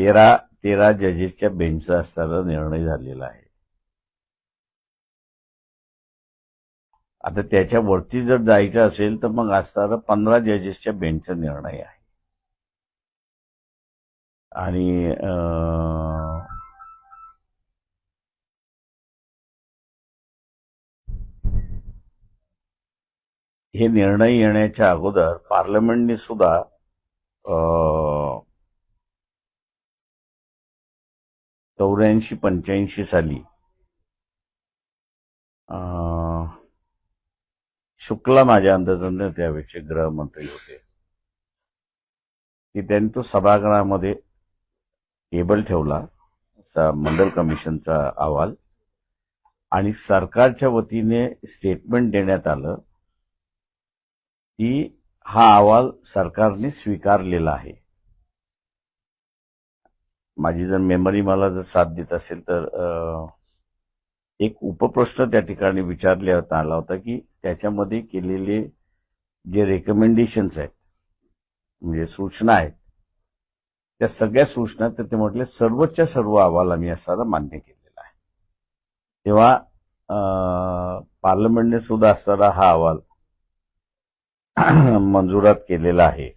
तेरा तेरा जजेसच्या बेंचचा असताना निर्णय झालेला आहे. आता त्याच्यावरती जर जायचं असेल तर मग असताना पंधरा जजेसच्या बेंचचा निर्णय आहे. आणि हे निर्णय येण्याच्या अगोदर पार्लमेंटने सुद्धा चौऱ्याऐंशी पंच्याऐंशी साली. अं, शुक्ला माझ्या अंदाजाने त्यावेळेचे गृहमंत्री होते. की त्यांनी तो सभागृहामध्ये टेबल ठेवला मंडल कमिशनचा अहवाल आणि सरकारच्या वतीने स्टेटमेंट देण्यात आलं की हा अहवाल सरकारने स्वीकारलेला आहे. माझी जर मेमरी मला जर साथ देत असेल तर एक उपप्रश्न त्या ठिकाणी विचारण्यात आला होता की त्याच्यामध्ये केलेले जे रेकमेंडेशन्स आहेत म्हणजे सूचना आहेत त्या सगळ्या सूचना तर ते म्हटले सर्वच्या सर्व अहवाल आम्ही असताना मान्य केलेला आहे. तेव्हा पार्लमेंटने सुद्धा असणारा हा अहवाल मंजुरात केलेला आहे.